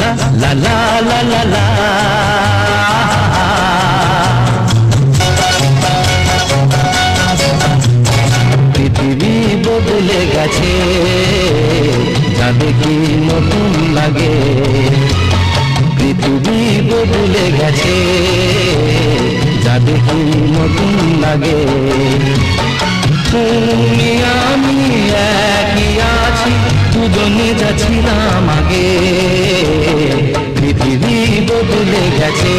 লা লা লা লা পৃথিবী বদলে গেছে, যাবে কি নতুন লাগে? পৃথিবী বদলে গেছে, যাবে কি নতুন লাগে? তুমি, আমি একই আছি, দুজনে যাচ্ছিলাম গেছে।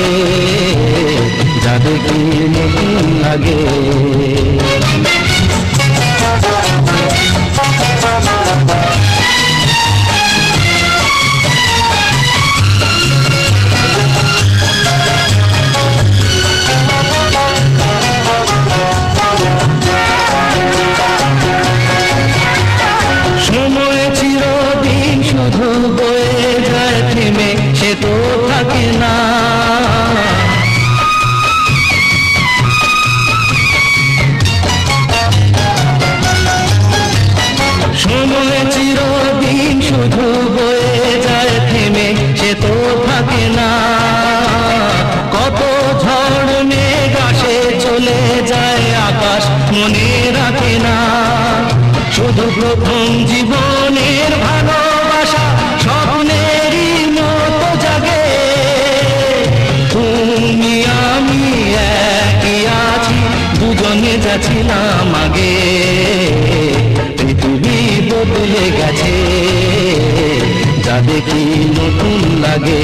যাবে কি নতুন লাগে যায় আকাশ মনে রাখে না। শুধু প্রথম জীবনের ভালোবাসা, স্বপ্নেরই মতো জাগে। তুমি, আমি একই আছি, দুজনে যাচ্ছিলাম আগে। পৃথিবী বদলে গেছে যাবে কি নতুন লাগে।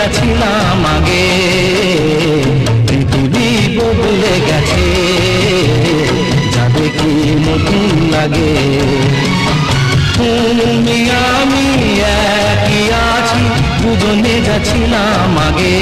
যাচ্ছিলাম আগে, পৃথিবী বদলে গেছে। যাবে কি নতুন লাগে? তুমি, আমি একই আছি, দুজনে যাচ্ছিলাম আগে।